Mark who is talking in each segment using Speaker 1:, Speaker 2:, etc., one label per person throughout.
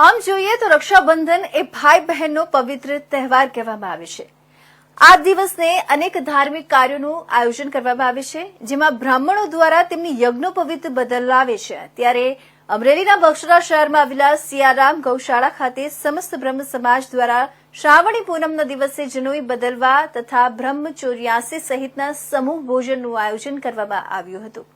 Speaker 1: આમ જોઈએ તો રક્ષાબંધન એ ભાઈ બહેનનો પવિત્ર તહેવાર કહેવામાં આવે છે. આ દિવસને અનેક ધાર્મિક કાર્યોનું આયોજન કરવામાં આવે છે, જેમાં બ્રાહ્મણો દ્વારા તેમની યજ્ઞોપવિત બદલાવે છે. ત્યારે અમરેલીના બક્ષરા શહેરમાં આવેલા સિયારામ ગૌશાળા ખાતે સમસ્ત બ્રહ્મ સમાજ દ્વારા શ્રાવણી પૂનમના દિવસે જનોઈ બદલવા તથા બ્રહ્મચોર્યાસી સહિતના સમૂહ ભોજનનું આયોજન કરવામાં આવ્યું હતું.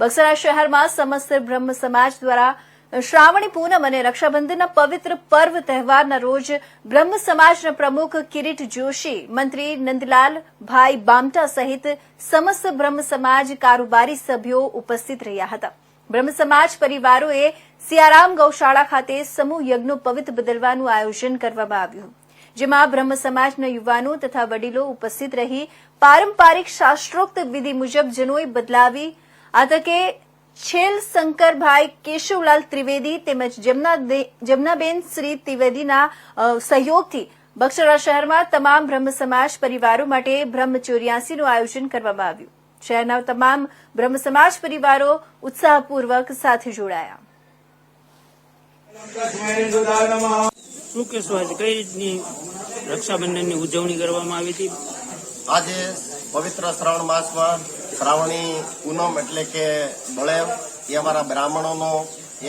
Speaker 1: બક્સરા શહેરમાં સમસ્ત બ્રહ્મ સમાજ દ્વારા શ્રાવણી પૂનમ અને રક્ષાબંધનના પવિત્ર પર્વ તહેવારના રોજ બ્રહ્મ સમાજના પ્રમુખ કિરીટ જોશી, મંત્રી નંદલાલ ભાઈ બામટા સહિત સમસ્ત બ્રહ્મ સમાજ કારોબારી સભ્યો ઉપસ્થિત રહ્યા હતા. બ્રહ્મ સમાજ પરિવારોએ સિયારામ ગૌશાળા ખાતે સમૂહ યજ્ઞો પવિત્ર બદલવાનું આયોજન કરવામાં આવ્યું. જેમાં બ્રહ્મ સમાજના યુવાનો તથા વડીલો ઉપસ્થિત રહી પારંપરિક શાસ્ત્રોક્ત વિધિ મુજબ જનોઈ બદલાવી, આ તકે છેલ શંકરભાઈ કેશવલાલ ત્રિવેદી તેમજ જમનાબેન શ્રી ત્રિવેદીના સહયોગથી બક્ષરા શહેરમાં તમામ બ્રહ્મ સમાજ પરિવારો માટે બ્રહ્મ ચોર્યાસીનું આયોજન કરવામાં આવ્યું. શહેરના તમામ બ્રહ્મ સમાજ પરિવારો ઉત્સાહપૂર્વક સાથે જોડાયા.
Speaker 2: શું કહેશો આજે? કઈ રીતની રક્ષાબંધનની ઉજવણી કરવામાં આવી હતી?
Speaker 3: આજે પવિત્ર શ્રાવણ માસમાં શ્રાવણી પૂનમ એટલે કે બળેવ એ અમારા બ્રાહ્મણોનો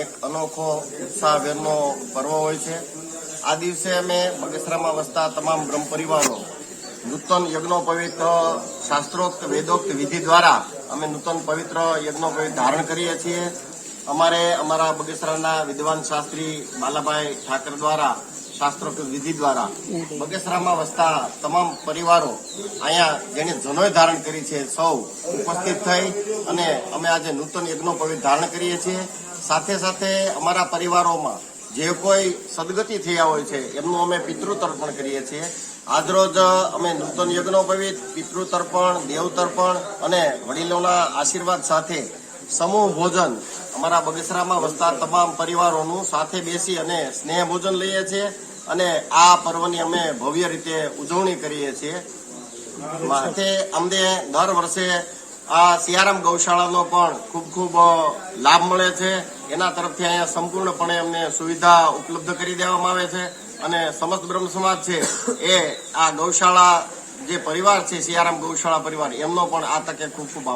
Speaker 3: એક અનોખો ઉત્સાહભેરનો પર્વ હોય છે. આ દિવસે અમે બગસરામાં વસતા તમામ બ્રહ્મ પરિવારો નૂતન યજ્ઞોપવિત શાસ્ત્રોક્ત વેદોક્ત વિધિ દ્વારા અમે નૂતન પવિત્ર યજ્ઞોપવિત ધારણ કરીએ છીએ. અમારે અમારા બગસરાના વિદ્વાન શાસ્ત્રી બાલાભાઈ ઠાકર દ્વારા શાસ્ત્રોક્ત વિધિ દ્વારા બગેસરામાં વસતા તમામ પરિવારો અહીંયા જેને જનોય ધારણ કરી છે, સૌ ઉપસ્થિત થઈ અને અમે આજે નૂતન યજ્ઞોપવિત ધારણ કરીએ છીએ. સાથે સાથે અમારા પરિવારોમાં જે કોઈ સદગતિ થયા હોય છે, એમનું અમે પિતૃ તર્પણ કરીએ છીએ. આજરોજ અમે નૂતન યજ્ઞોપવિત પિતૃ તર્પણ દેવ તર્પણ અને વડીલોના આશીર્વાદ સાથે સમૂહ ભોજન અમારા બગસરામાં વસતા તમામ પરિવારોનું સાથે બેસી અને સ્નેહ ભોજન લઈએ છીએ અને આ પર્વની અમે ભવ્ય રીતે ઉજવણી કરીએ છીએ. માટે અમને દર વર્ષે આ સિયારામ ગૌશાળાનો પણ ખૂબ ખૂબ લાભ મળે છે. એના તરફથી અહીંયા સંપૂર્ણપણે અમને સુવિધા ઉપલબ્ધ કરી દેવામાં આવે છે અને સમસ્ત બ્રહ્મ સમાજ છે એ આ ગૌશાળા જે પરિવાર છે, સિયારામ ગૌશાળા પરિવાર, એમનો પણ આ તકે ખૂબ ખૂબ